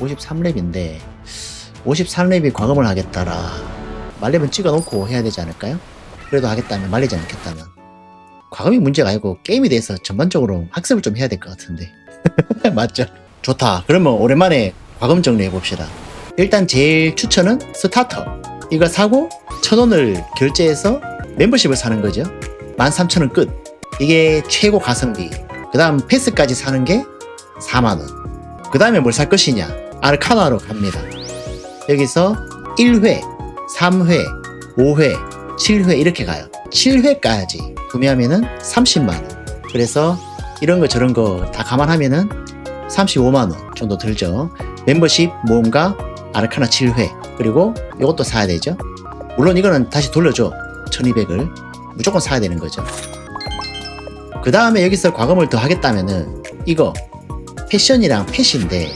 53렙인데 53렙이 과금을 하겠다라. 말렙은 찍어놓고 해야 되지 않을까요? 그래도 하겠다면 말리지 않겠다면. 과금이 문제가 아니고 게임에 대해서 전반적으로 학습을 좀 해야 될 것 같은데. 맞죠? 좋다. 그러면 오랜만에 과금 정리해 봅시다. 일단 제일 추천은 스타터. 이거 사고 천원을 결제해서 멤버십을 사는 거죠. 13,000원 끝. 이게 최고 가성비. 그 다음 패스까지 사는 게 4만원. 그 다음에 뭘 살 것이냐 아르카나로 갑니다. 여기서 1회 3회 5회 7회 이렇게 가요. 7회까지 구매하면은 30만원. 그래서 이런 거 저런 거 다 감안하면은 35만원 정도 들죠. 멤버십 모험가 아르카나 7회. 그리고 이것도 사야 되죠. 물론 이거는 다시 돌려줘. 1200을. 무조건 사야 되는 거죠. 그 다음에 여기서 과금을 더 하겠다면은 이거 패션이랑 펫인데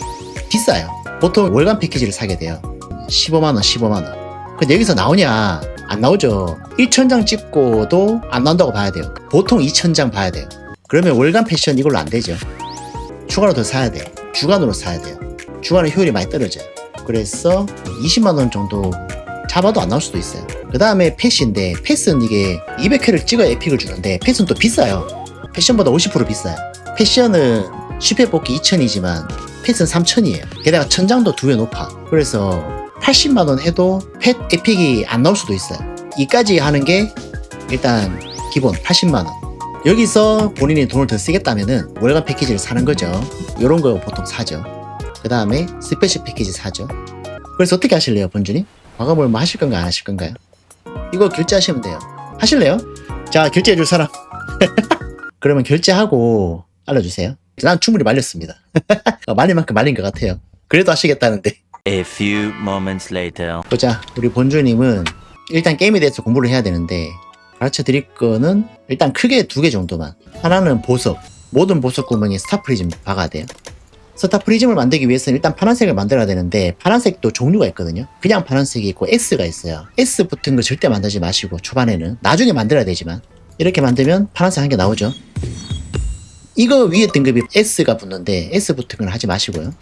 비싸요. 보통 월간 패키지를 사게 돼요. 15만원 15만원. 근데 여기서 나오냐? 안 나오죠. 1000장 찍고도 안 나온다고 봐야 돼요. 보통 2000장 봐야 돼요. 그러면 월간 패션 이걸로 안 되죠. 추가로 더 사야 돼요. 주간으로 사야 돼요. 주간은 효율이 많이 떨어져요. 그래서 20만원 정도 잡아도 안 나올 수도 있어요. 그 다음에 패스인데 패스는 이게 200회를 찍어야 에픽을 주는데 패스는 또 비싸요. 패션보다 50% 비싸요. 패션은 10회 뽑기 2000이지만 패스는 3000이에요. 게다가 천장도 두 배 높아. 그래서 80만원 해도 펫 에픽이 안 나올 수도 있어요. 이까지 하는 게 일단 기본 80만원. 여기서 본인이 돈을 더 쓰겠다면은 월간 패키지를 사는 거죠. 요런 거 보통 사죠. 그 다음에 스페셜 패키지 사죠. 그래서 어떻게 하실래요 본주님? 과감을 뭐 하실 건가요 안 하실 건가요? 이거 결제하시면 돼요. 하실래요? 자 결제해 줄 사람. 그러면 결제하고 알려주세요 난 충분히 말렸습니다. 어, 말린 만큼 말린 것 같아요. 그래도 하시겠다는데. A few moments later. 보자 우리 본주님은 일단 게임에 대해서 공부를 해야 되는데 가르쳐 드릴 거는 일단 크게 두 개 정도만. 하나는 보석 모든 보석 구멍에 스타 프리즘 박아야 돼요. 스타 프리즘을 만들기 위해서는 일단 파란색을 만들어야 되는데 파란색도 종류가 있거든요. 그냥 파란색이 있고 S가 있어요. S 붙은 거 절대 만들지 마시고 초반에는 나중에 만들어야 되지만 이렇게 만들면 파란색 한 개 나오죠 이거 위에 등급이 S가 붙는데 S 붙은 건 하지 마시고요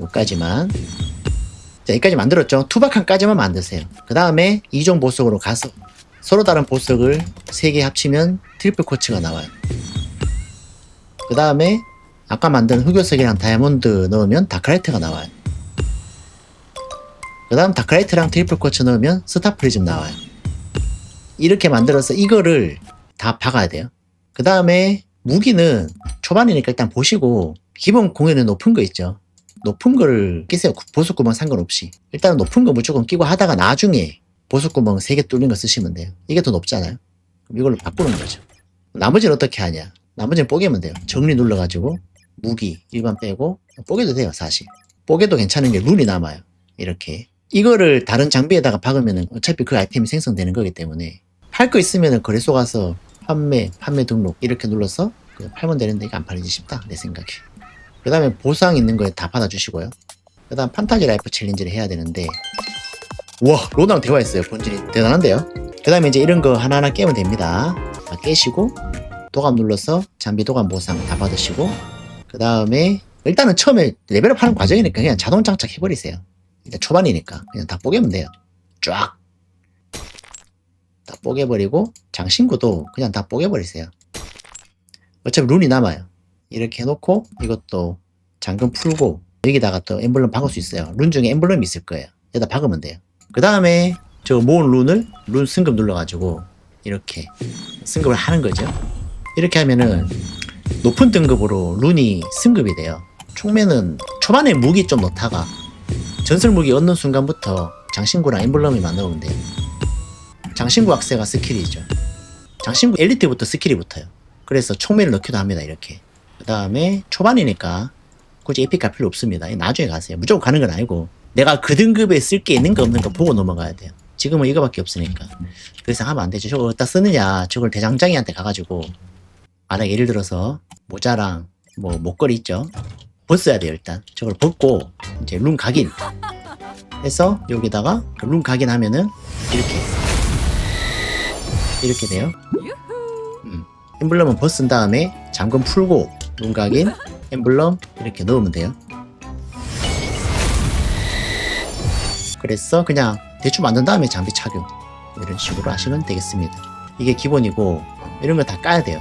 요까지만 자, 여기까지 만들었죠. 투박한까지만 만드세요. 그 다음에 이종 보석으로 가서 서로 다른 보석을 3개 합치면 트리플 코치가 나와요. 그 다음에 아까 만든 흑요석이랑 다이아몬드 넣으면 다크라이트가 나와요. 그 다음 다크라이트랑 트리플 코치 넣으면 스타 프리즘 나와요. 이렇게 만들어서 이거를 다 박아야 돼요. 그 다음에 무기는 초반이니까 일단 보시고 기본 공연은 높은 거 있죠. 높은 거를 끼세요. 보석 구멍 상관없이. 일단은 높은 거 무조건 끼고 하다가 나중에 보석 구멍 3개 뚫린 거 쓰시면 돼요. 이게 더 높잖아요. 이걸로 바꾸는 거죠. 나머지는 어떻게 하냐? 나머지는 뽀개면 돼요. 정리 눌러가지고 무기 일반 빼고 뽀개도 돼요, 사실. 뽀개도 괜찮은 게 룬이 남아요. 이렇게. 이거를 다른 장비에다가 박으면 어차피 그 아이템이 생성되는 거기 때문에 팔거 있으면 거래소 가서 판매, 판매 등록 이렇게 눌러서 그냥 팔면 되는데 이게 안 팔리지 싶다, 내 생각에. 그 다음에 보상 있는 거에 다 받아주시고요. 그 다음 판타지 라이프 챌린지를 해야 되는데, 우와, 로나랑 대화했어요. 본질이 대단한데요? 그 다음에 이제 이런 거 하나하나 깨면 됩니다. 다 깨시고, 도감 눌러서 장비 도감 보상 다 받으시고, 그 다음에 일단은 처음에 레벨업 하는 과정이니까 그냥 자동 장착 해버리세요. 일단 초반이니까 그냥 다 뽀개면 돼요. 쫙. 다 뽀개버리고, 장신구도 그냥 다 뽀개버리세요. 어차피 룬이 남아요. 이렇게 해놓고 이것도 잠금 풀고 여기다가 또 엠블럼 박을 수 있어요. 룬 중에 엠블럼이 있을 거예요. 여기다 박으면 돼요. 그 다음에 저 모은 룬을 룬 승급 눌러가지고 이렇게 승급을 하는 거죠. 이렇게 하면은 높은 등급으로 룬이 승급이 돼요. 총매는 초반에 무기 좀 넣다가 전설 무기 얻는 순간부터 장신구랑 엠블럼이 만나오면 돼요. 장신구 악세가 스킬이죠. 장신구 엘리트부터 스킬이 붙어요. 그래서 총매를 넣기도 합니다. 이렇게. 그 다음에 초반이니까 굳이 에픽 갈 필요 없습니다. 나중에 가세요. 무조건 가는 건 아니고 내가 그 등급에 쓸 게 있는 거 없는 거 보고 넘어가야 돼요. 지금은 이거밖에 없으니까 그 이상 하면 안 되죠. 저걸 어디다 쓰느냐 저걸 대장장이한테 가가지고 만약 예를 들어서 모자랑 뭐 목걸이 있죠. 벗어야 돼요 일단 저걸 벗고 이제 룬 각인 해서 여기다가 그룬 각인 하면은 이렇게 이렇게 돼요. 음. 엠블럼은 벗은 다음에 잠금 풀고 룬각인 엠블럼 이렇게 넣으면 돼요. 그래서 그냥 대충 만든 다음에 장비 착용 이런 식으로 하시면 되겠습니다. 이게 기본이고 이런 거 다 까야 돼요.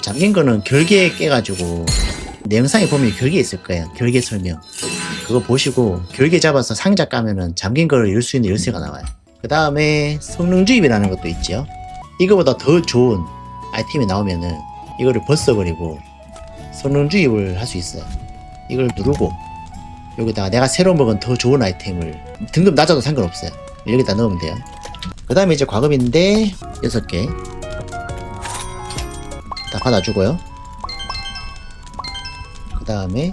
잠긴 거는 결계에 깨가지고 내 영상에 보면 결계 있을 거예요. 결계 설명. 그거 보시고 결계 잡아서 상자 까면은 잠긴 거를 열 수 있는 열쇠가 나와요. 그 다음에 성능 주입이라는 것도 있죠. 이거보다 더 좋은 아이템이 나오면은 이거를 벗어버리고 성능 주입을 할 수 있어요. 이걸 누르고 여기다가 내가 새로 먹은 더 좋은 아이템을 등급 낮아도 상관없어요. 여기다 넣으면 돼요. 그 다음에 이제 과금인데 6개 다 받아주고요. 그 다음에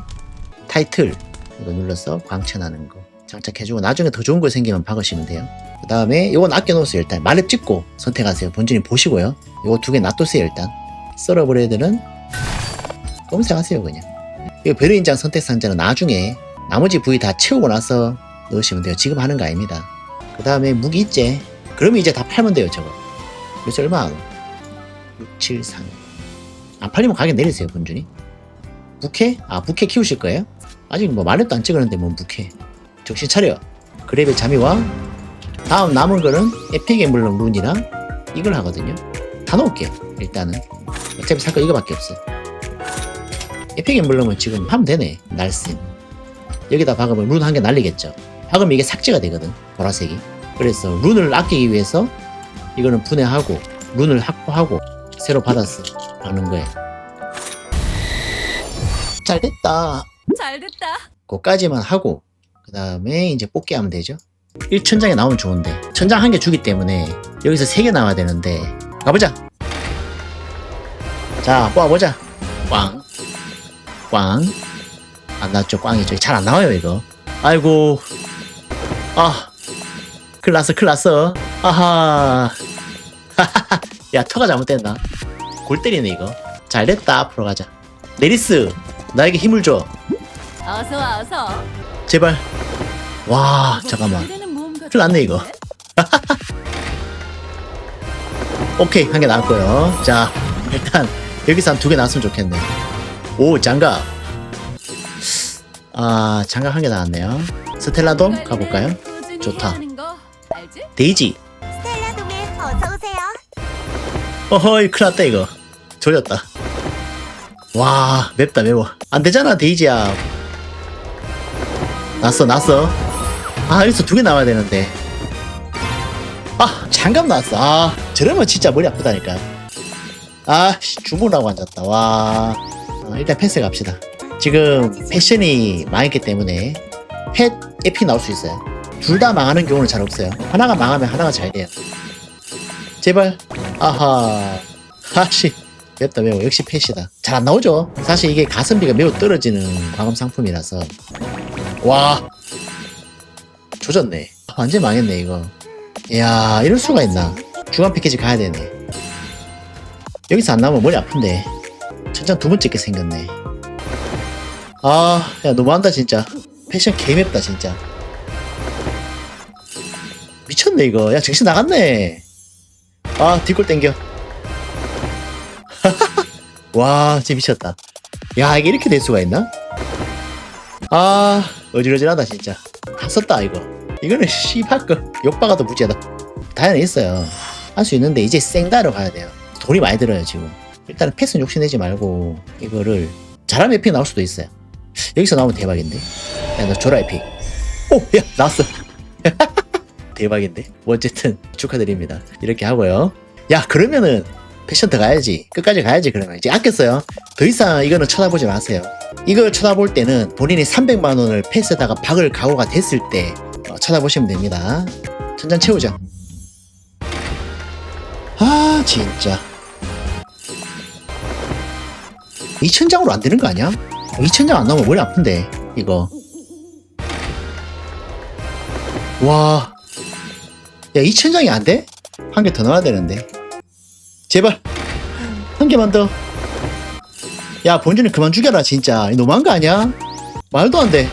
타이틀 이거 눌러서 광천하는 거 장착해주고 나중에 더 좋은 거 생기면 박으시면 돼요. 그 다음에 이건 아껴놓으세요 일단 말렙 찍고 선택하세요. 본진이 보시고요. 이거 두 개 놔두세요 일단. 썰어브레드는 검색하세요 그냥. 이거 베르인장 선택 상자는 나중에 나머지 부위 다 채우고 나서 넣으시면 돼요. 지금 하는 거 아닙니다. 그 다음에 무기 있제. 그러면 이제 다 팔면 돼요 저거. 요새 얼마 안? 673. 안 팔리면 가격 내리세요 본준이. 부캐? 아 부캐 키우실 거예요? 아직 뭐 말렙도 안 찍었는데 뭐 부캐. 정신 차려. 그랩의 자미와 다음 남은 거는 에픽 엠블럼 룬이랑 이걸 하거든요. 다 넣을게요. 일단은 어차피 살 거 이거밖에 없어. 에픽 엠블럼은 지금 하면 되네. 날씬. 여기다 박으면 룬 한 개 날리겠죠. 박으면 이게 삭제가 되거든. 보라색이. 그래서 룬을 아끼기 위해서 이거는 분해하고 룬을 확보하고 새로 받아서 박는 거예요. 잘 됐다. 잘 됐다. 그까지만 하고 그 다음에 이제 뽑기 하면 되죠 1 천장에 나오면 좋은데 천장 한 개 주기 때문에 여기서 세 개 나와야 되는데 가보자. 자 뽑아보자. 꽝. 꽝. 안 나왔죠 꽝이죠 잘 안 나와요 이거. 아이고. 아 큰일 났어 큰일 났어 아하. 야 터가 잘못됐나? 골 때리네 이거. 잘 됐다 앞으로 가자. 네리스 나에게 힘을 줘. 어서 와 어서. 제발. 와, 잠깐만. 큰일 났네, 이거. 오케이, 한 개 나왔고요. 자, 일단, 여기서 한 두 개 나왔으면 좋겠네. 오, 장갑. 아, 장갑 한 개 나왔네요. 스텔라돔 가볼까요? 좋다. 데이지. 스텔라돔에 어서 오세요. 어허이, 큰일 났다, 이거. 졸렸다. 와, 맵다, 매워. 안 되잖아, 데이지야. 났어, 났어. 아, 여기서 두 개 나와야 되는데. 아, 장갑 나왔어. 아, 저러면 진짜 머리 아프다니까. 아, 씨, 주문하고 앉았다. 와. 어, 일단 패스 갑시다. 지금 패션이 망했기 때문에 펫 에피 나올 수 있어요. 둘 다 망하는 경우는 잘 없어요. 하나가 망하면 하나가 잘 돼요. 제발. 아하. 아씨. 맵다 매워. 역시 펫이다. 잘 안 나오죠? 사실 이게 가성비가 매우 떨어지는 과금 상품이라서. 와. 조졌네. 완전 망했네, 이거. 이야, 이럴 수가 있나. 중간 패키지 가야 되네. 여기서 안 나오면 머리 아픈데. 천장 두 번째 게 생겼네. 아, 야, 너무한다, 진짜. 패션 개맵다, 진짜. 미쳤네, 이거. 야, 정신 나갔네. 아, 뒷골 땡겨. 와, 진짜 미쳤다. 야, 이게 이렇게 될 수가 있나? 아, 어지러지하다, 진짜. 다 썼다, 이거. 이거는 씨발 거 욕박아도 무죄다. 다양은 있어요. 할 수 있는데, 이제 생다로 가야 돼요. 돈이 많이 들어요, 지금. 일단은 패스는 욕심내지 말고, 이거를, 잘하면 에픽 나올 수도 있어요. 여기서 나오면 대박인데? 야, 너 줘라, 에픽. 오, 야, 나왔어. 대박인데? 뭐 어쨌든, 축하드립니다. 이렇게 하고요. 야, 그러면은, 패션 더 가야지. 끝까지 가야지, 그러면. 이제 아꼈어요. 더 이상 이거는 쳐다보지 마세요. 이걸 쳐다볼 때는 본인이 300만 원을 패스에다가 박을 각오가 됐을 때 어, 쳐다보시면 됩니다. 천장 채우자. 아 진짜. 2천장으로 안 되는 거 아니야? 2천장 안 나오면 머리 아픈데 이거. 와. 야 2천장이 안 돼? 한 개 더 넣어야 되는데. 제발 한 개만 더. 야 본준이 그만 죽여라 진짜 너무한 거 아니야? 말도 안 돼.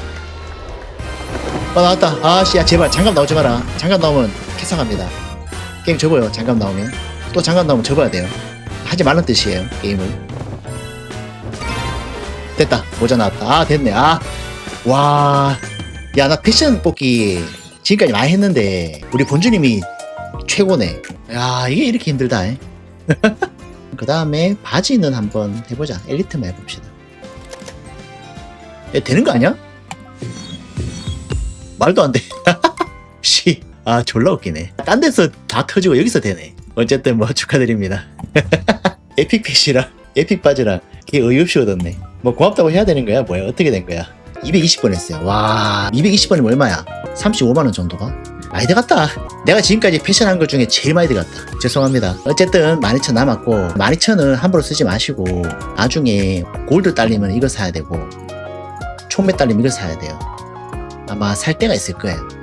아 나왔다. 아씨 야 제발 장갑 나오지 마라. 장갑 나오면 캐상합니다. 게임 접어요. 장갑 나오면 또 장갑 나오면 접어야 돼요. 하지 말란 뜻이에요 게임을. 됐다 모자 나왔다. 아 됐네. 아 와. 야 나 패션 뽑기 지금까지 많이 했는데 우리 본주님이 최고네 야 이게 이렇게 힘들다 그 다음에 바지는 한번 해보자 엘리트만 해봅시다 야, 되는 거 아니야? 말도 안 돼. 씨, 아 졸라 웃기네. 딴 데서 다 터지고 여기서 되네. 어쨌든 뭐 축하드립니다. 에픽 핏이랑 에픽 바지랑 걔 어이없이 얻었네. 뭐 고맙다고 해야 되는 거야? 뭐야? 어떻게 된 거야? 220번 했어요. 와 220번이면 얼마야? 35만 원 정도가? 많이 들어갔다. 내가 지금까지 패션한 것 중에 제일 많이 들어갔다. 죄송합니다. 어쨌든 12,000 남았고 12,000은 함부로 쓰지 마시고 나중에 골드 딸리면 이거 사야 되고 총매 딸리면 이거 사야 돼요 아마 살 때가 있을 거예요